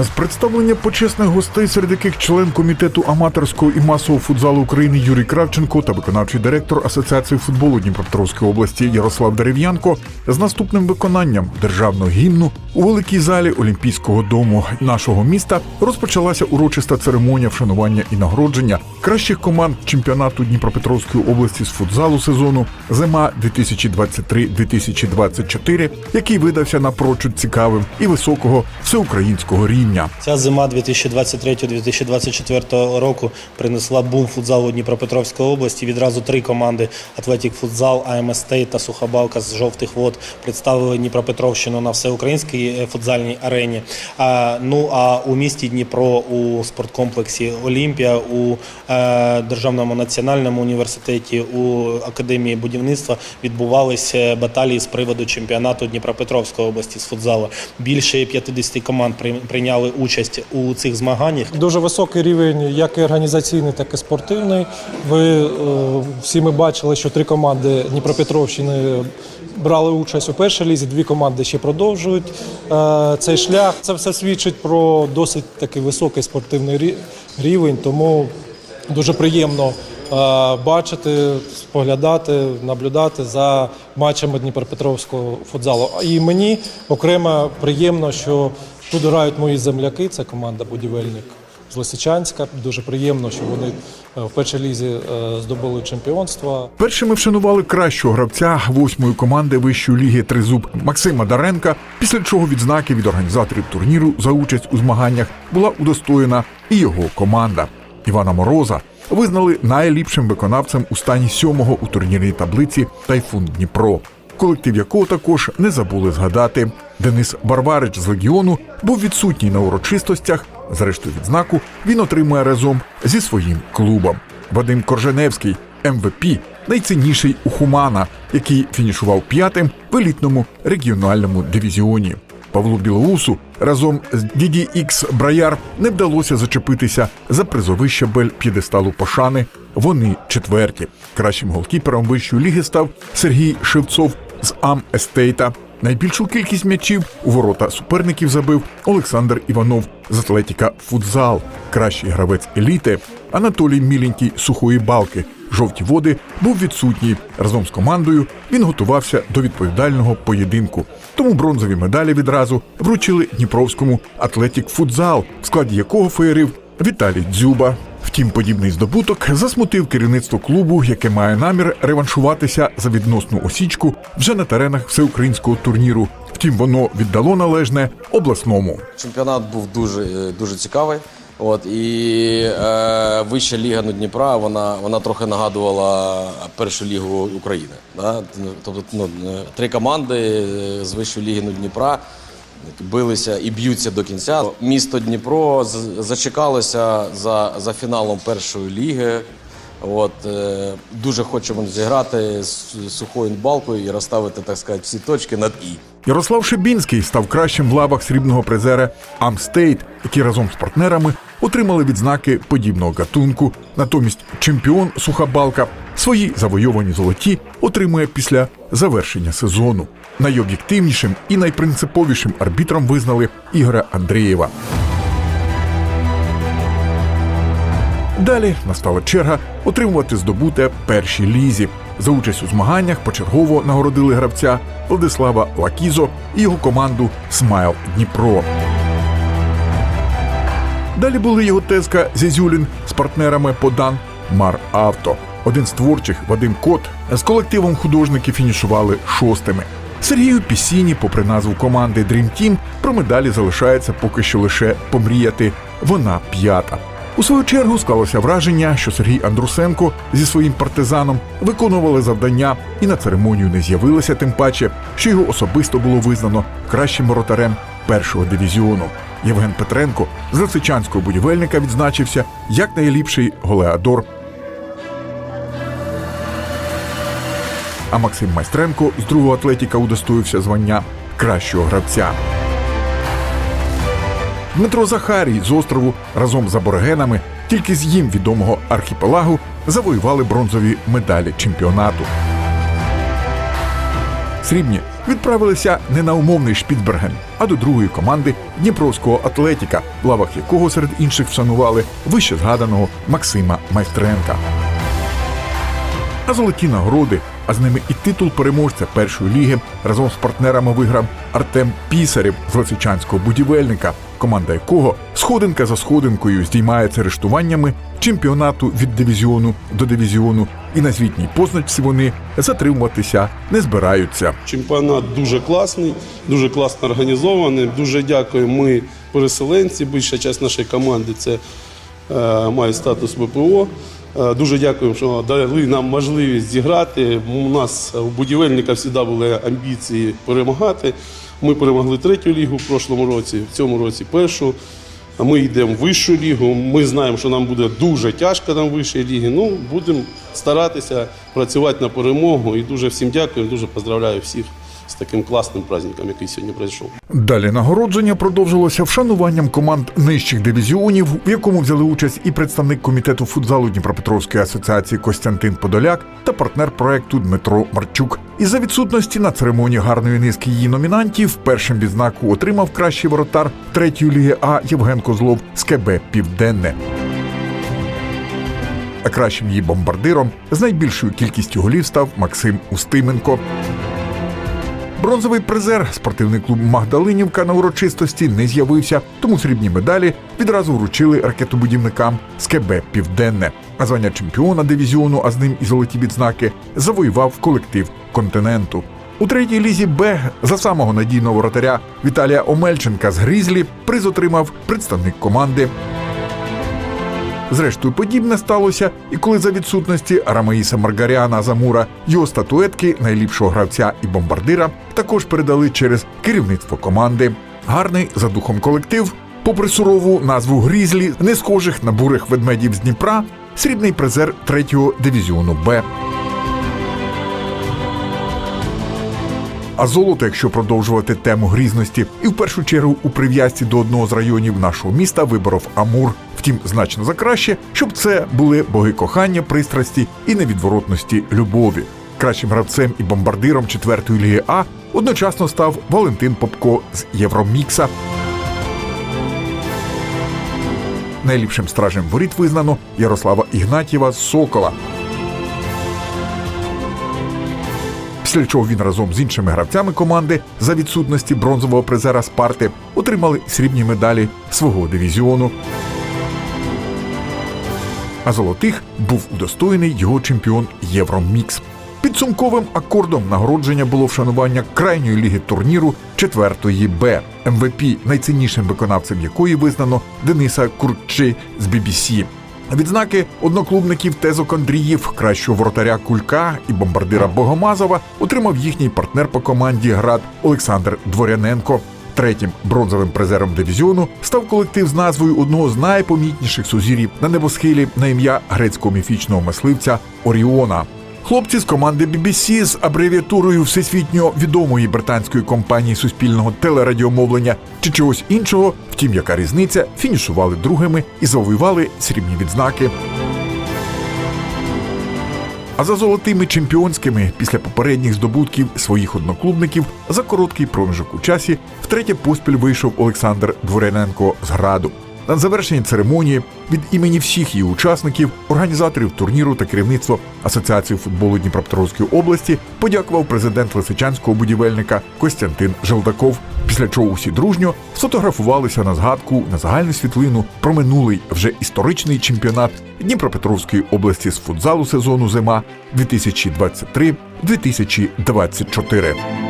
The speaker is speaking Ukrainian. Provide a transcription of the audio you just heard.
З представлення почесних гостей, серед яких член комітету аматорського і масового футзалу України Юрій Кравченко та виконавчий директор Асоціації футболу Дніпропетровської області Ярослав Дерев'янко з наступним виконанням державного гімну у великій залі Олімпійського дому нашого міста розпочалася урочиста церемонія вшанування і нагородження кращих команд чемпіонату Дніпропетровської області з футзалу сезону зима 2023-2024, який видався напрочуд цікавим і високого всеукраїнського рівня. Ця зима 2023-2024 року принесла бум футзалу Дніпропетровської області. Відразу три команди Атлетік Футзал, АМС Стейт та Сухобалка з жовтих вод представили Дніпропетровщину на всеукраїнській е, футзальній арені. Ну а у місті Дніпро у спорткомплексі Олімпія, у е, Державному національному університеті, у академії будівництва відбувалися баталії з приводу чемпіонату Дніпропетровської області з футзалу. Більше 50 команд прийняли участь у цих змаганнях. Дуже високий рівень, як і організаційний, так і спортивний. Ви е, всі ми бачили, що три команди Дніпропетровщини брали участь у першій лізі, дві команди ще продовжують е, цей шлях. Це все свідчить про досить такий високий спортивний рівень, тому дуже приємно. Е, Бачити, споглядати, наблюдати за матчами Дніпропетровського футзалу. І мені окремо приємно, що тут грають мої земляки. Це команда будівельник з Лисичанська. Дуже приємно, що вони е, в першій лізі е, здобули чемпіонство. Першими вшанували кращого гравця восьмої команди вищої ліги Тризуб Максима Даренка, після чого відзнаки від організаторів турніру за участь у змаганнях була удостоєна і його команда. Івана Мороза визнали найліпшим виконавцем у стані сьомого у турнірній таблиці Тайфун Дніпро, колектив якого також не забули згадати. Денис Барбарич з легіону був відсутній на урочистостях. Зрештою, відзнаку він отримує разом зі своїм клубом. Вадим Корженевський МВП, найцінніший у Хумана, який фінішував п'ятим в елітному регіональному дивізіоні. Павлу Білоусу разом з Діді Ікс Браяр не вдалося зачепитися за призовий щабель п'єдесталу пошани. Вони четверті. Кращим голкіпером вищої ліги став Сергій Шевцов з Ам Естейта. Найбільшу кількість м'ячів у ворота суперників забив Олександр Іванов з Атлетіка Футзал. Кращий гравець еліти Анатолій Міленький сухої балки. Жовті води був відсутній. Разом з командою він готувався до відповідального поєдинку. Тому бронзові медалі відразу вручили Дніпровському Атлетік Футзал, в складі якого феєрив Віталій Дзюба. Втім, подібний здобуток засмутив керівництво клубу, яке має намір реваншуватися за відносну осічку вже на теренах всеукраїнського турніру. Втім, воно віддало належне обласному. Чемпіонат був дуже, е, дуже цікавий. От, і е, вища ліга ну, Дніпра вона, вона трохи нагадувала першу лігу України. Да? Тобто ну, е, три команди е, з вищої ліги ну, Дніпра билися і б'ються до кінця. Місто Дніпро зачекалося за, за фіналом першої ліги. От, е, дуже хочемо зіграти з сухою балкою і розставити, так сказати, всі точки над І. Ярослав Шибінський став кращим в лавах срібного призера Амстейт, які разом з партнерами отримали відзнаки подібного гатунку. Натомість чемпіон Сухабалка свої завойовані золоті отримує після завершення сезону. Найоб'єктивнішим і найпринциповішим арбітром визнали Ігоря Андрієва. Далі настала черга отримувати здобуте першій лізі. За участь у змаганнях почергово нагородили гравця Владислава Лакізо і його команду Смайл Дніпро. Далі були його тезка Зязюлін з партнерами Подан Мар Авто. Один з творчих Вадим Кот з колективом художників фінішували шостими. Сергію Пісіні, попри назву команди Dream Team, про медалі залишається поки що лише помріяти. Вона п'ята. У свою чергу склалося враження, що Сергій Андрусенко зі своїм партизаном виконували завдання і на церемонію не з'явилися, тим паче, що його особисто було визнано кращим воротарем першого дивізіону. Євген Петренко з Лисичанського будівельника відзначився як найліпший голеадор. А Максим Майстренко з другого атлетіка удостоївся звання кращого гравця. Дмитро Захарій з острову разом з аборигенами, тільки з їм відомого архіпелагу, завоювали бронзові медалі чемпіонату. Срібні відправилися не на умовний Шпітберген, а до другої команди Дніпровського Атлетіка, в лавах якого серед інших вшанували вище згаданого Максима Майстренка. А золоті нагороди, а з ними і титул переможця першої ліги разом з партнерами виграв Артем Пісарєв з Лисичанського будівельника, команда якого сходинка за сходинкою здіймається рештуваннями чемпіонату від дивізіону до дивізіону, і на звітній позначці вони затримуватися не збираються. Чемпіонат дуже класний, дуже класно організований. Дуже дякую. Ми переселенці. Більша частина нашої команди це е, має статус ВПО. Е, Дуже дякую, що дали нам можливість зіграти. У нас у будівельника завжди були амбіції перемагати. Ми перемогли третю лігу в прошлому році, в цьому році першу. Ми йдемо в вищу лігу. Ми знаємо, що нам буде дуже тяжко там в вищій лігі. Ну, будемо старатися працювати на перемогу. І дуже всім дякую, дуже поздравляю всіх з таким класним праздником, який сьогодні пройшов. Далі нагородження продовжилося вшануванням команд нижчих дивізіонів, в якому взяли участь і представник комітету футзалу Дніпропетровської асоціації Костянтин Подоляк та партнер проекту Дмитро Марчук. Із-за відсутності на церемонії гарної низки її номінантів першим відзнаку отримав кращий воротар третьої ліги А Євген Козлов з КБ Південне. А кращим її бомбардиром з найбільшою кількістю голів став Максим Устименко. Бронзовий призер спортивний клуб Магдалинівка на урочистості не з'явився, тому срібні медалі відразу вручили ракетобудівникам з КБ Південне. А звання чемпіона дивізіону, а з ним і золоті відзнаки, завоював колектив континенту. У третій лізі Б за самого надійного воротаря Віталія Омельченка з Грізлі приз отримав представник команди. Зрештою, подібне сталося, і коли за відсутності Рамаїса Маргаріана Замура його статуетки найліпшого гравця і бомбардира також передали через керівництво команди. Гарний за духом колектив, попри сурову назву Грізлі, не схожих на бурих ведмедів з Дніпра, срібний призер третього дивізіону Б. А золото, якщо продовжувати тему грізності, і в першу чергу у прив'язці до одного з районів нашого міста виборов Амур. Втім, значно за краще, щоб це були боги кохання, пристрасті і невідворотності любові. Кращим гравцем і бомбардиром четвертої ліги А одночасно став Валентин Попко з Євромікса. Найліпшим стражем воріт визнано Ярослава Ігнатєва з Сокола. Чого він разом з іншими гравцями команди за відсутності бронзового призера Спарти отримали срібні медалі свого дивізіону. А золотих був удостоєний його чемпіон Євромікс. Підсумковим акордом нагородження було вшанування крайньої ліги турніру четвертої Б. МВП, найціннішим виконавцем якої визнано Дениса Курчи з BBC. Відзнаки одноклубників Тезок Андріїв, кращого воротаря Кулька і бомбардира Богомазова отримав їхній партнер по команді Град Олександр Дворяненко. Третім бронзовим призером дивізіону став колектив з назвою одного з найпомітніших сузір'їв на небосхилі на ім'я грецького міфічного мисливця Оріона. Хлопці з команди BBC з абревіатурою всесвітньо відомої британської компанії суспільного телерадіомовлення чи чогось іншого, втім, яка різниця, фінішували другими і завоювали срібні відзнаки. А за золотими чемпіонськими після попередніх здобутків своїх одноклубників за короткий проміжок у часі втретє поспіль вийшов Олександр Дворяненко з граду. На завершенні церемонії від імені всіх її учасників, організаторів турніру та керівництва Асоціації футболу Дніпропетровської області подякував президент Лисичанського будівельника Костянтин Желдаков. Після чого усі дружньо сфотографувалися на згадку на загальну світлину про минулий вже історичний чемпіонат Дніпропетровської області з футзалу сезону зима 2023-2024.